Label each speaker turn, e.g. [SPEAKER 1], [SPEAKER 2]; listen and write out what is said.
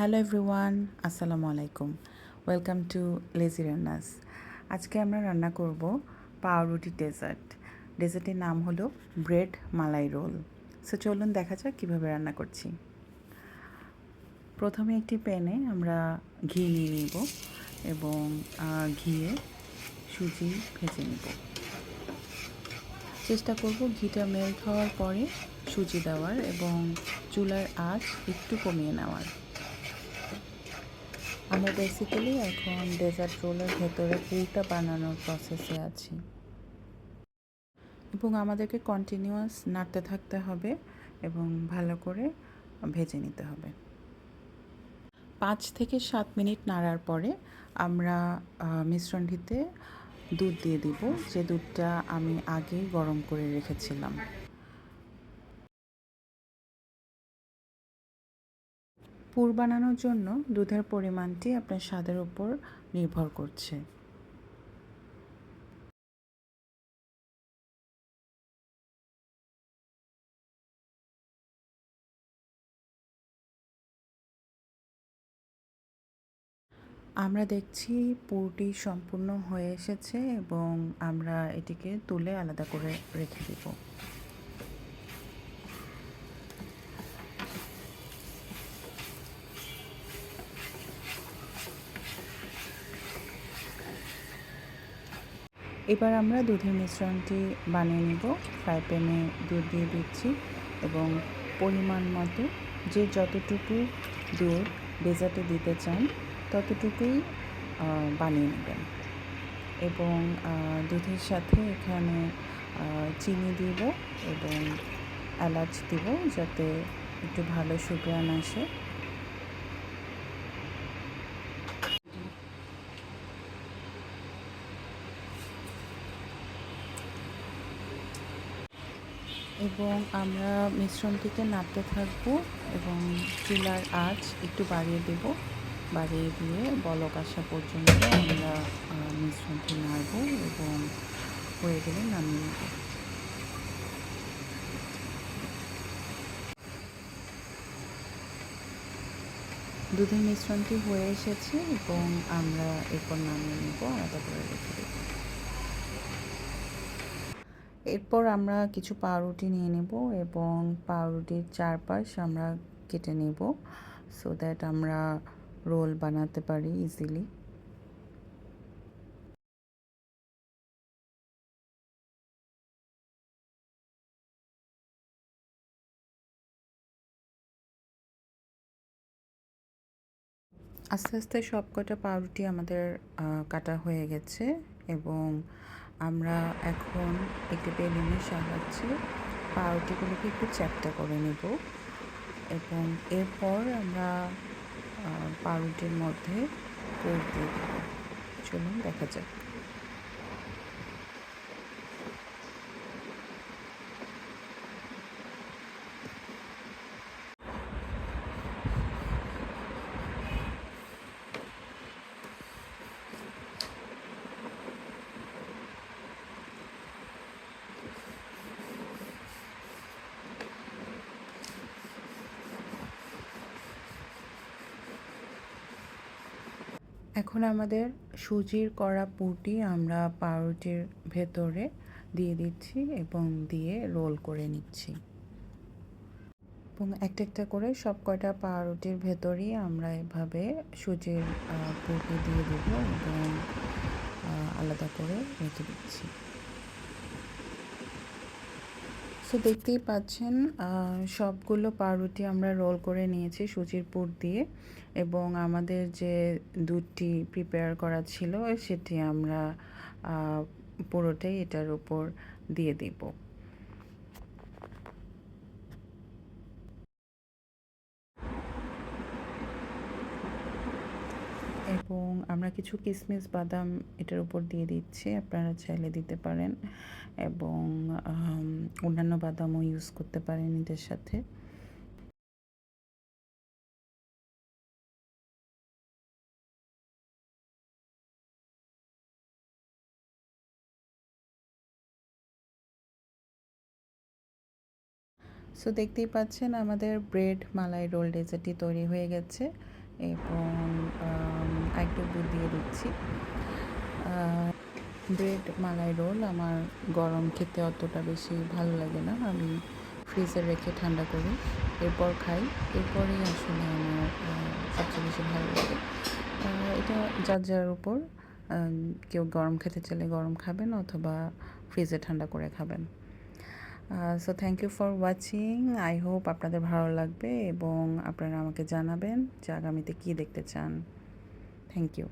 [SPEAKER 1] Hello everyone আসসালামু আলাইকুম welcome to lazy রান্নাস আজকে আমরা রান্না করব পাউরুটি ডেজার্ট। ডেজার্টের নাম হলো ব্রেড মালাই রোল। সো চলুন দেখা যাক কীভাবে রান্না করছি। প্রথমে একটি প্যানে আমরা ঘি নিয়ে নিব এবং ঘিয়ে সুজি ভেজে নেব। চেষ্টা করব ঘিটা মেল্ট হওয়ার পরে সুজি দেওয়ার এবং চুলার আঁচ একটু কমিয়ে নেওয়ার। আমরা বেসিক্যালি এখন ডেজার্ট রোলের ভেতরে পুরটা বানানোর প্রসেসে আছি। এবং আমাদেরকে কন্টিনিউয়াস নাড়তে থাকতে হবে এবং ভালো করে ভেজে নিতে হবে। পাঁচ থেকে সাত মিনিট নাড়ার পরে আমরা মিশ্রণটিতে দুধ দিয়ে দিব। যে দুধটা আমি আগেই গরম করে রেখেছিলাম। পুর বানানোর জন্য দুধের পরিমাণটি আপনার স্বাদের উপর নির্ভর করছে। আমরা দেখছি পুরটি সম্পূর্ণ হয়ে এসেছে এবং আমরা এটিকে তুলে আলাদা করে রেখে দেব। এবার আমরা দুধের মিশ্রণটি বানিয়ে নেব। ফ্রাই প্যানে দুধ দিয়ে দিচ্ছি এবং পরিমাণ মতো যে যতটুকু দুধ ডেজার্টে দিতে চান ততটুকুই বানিয়ে নেবেন। এবং দুধের সাথে এখানে চিনি দিব এবং এলাচ দিব যাতে একটু ভালো সুগ্রান আসে। এবং আমরা মিশ্রণটিকে নাড়তে থাকব এবং চুলার আঁচ একটু বাড়িয়ে দেব। বাড়িয়ে দিয়ে বলক আসা পর্যন্ত আমরা মিশ্রণটি নাড়ব এবং হয়ে গেলে নামিয়ে নেব। দুধের মিশ্রণটি হয়ে এসেছে এবং আমরা এরপর নামিয়ে নেব, আলাদা করে রেখে দেবো। এরপর আমরা কিছু পাউরুটি নিয়ে নেব এবং পাউরুটির চারপাশ আমরা কেটে নেব সো দ্যাট আমরা রোল বানাতে পারি ইজিলি আস্তে আস্তে সব কটা পাউরুটি আমাদের কাটা হয়ে গেছে এবং আমরা এখন একটি বেলুনের সাহায্যে পাউরুটিগুলোকে একটু চ্যাপ্টা করে নেব এবং এরপর আমরা পাউরুটির মধ্যে পুর দিয়ে দেব। চলুন, দেখা যাক। এখন আমাদের সুজির করা পুটি আমরা পাউরুটির ভেতরে দিয়ে দিচ্ছি এবং দিয়ে রোল করে নিচ্ছি। এবং একটা একটা করে সব কয়টা পাউরুটির ভেতরেই আমরা এভাবে সুজির পুটি দিয়ে দেবো এবং আলাদা করে রেখে দিচ্ছি। সো দেখতেই পাচ্ছেন সবগুলো পাউরুটি আমরা রোল করে নিয়েছি সুজির পুর দিয়ে এবং আমাদের যে দুধটি প্রিপেয়ার করা ছিল, সেটি আমরা পুরোটাই এটার উপর দিয়ে দিব। এবং আমরা কিছু কিশমিশ বাদাম এটার উপর দিয়ে দিচ্ছি, আপনারা চাইলে দিতে পারেন। এবং অন্যান্য বাদামও ইউজ করতে পারেন এদের সাথে। সো দেখতেই পাচ্ছেন আমাদের ব্রেড মালাই রোল ডেজার্টটি তৈরি হয়ে গেছে। এবং আরেকটু দুধ দিয়ে দিচ্ছি ব্রেড মালাই রোল আমার গরম খেতে অতটা বেশি ভালো লাগে না। আমি ফ্রিজে রেখে ঠান্ডা করি, এরপর খাই। এরপরেই আসলে আমার সবচেয়ে বেশি ভালো লাগে। এটা যার যার উপর কেউ গরম খেতে চাইলে গরম খাবেন অথবা ফ্রিজে ঠান্ডা করে খাবেন। So thank you for watching I hope আপনাদের ভালো লাগবে এবং আপনারা আমাকে জানাবেন যে আগামীতে কী দেখতে চান। Thank you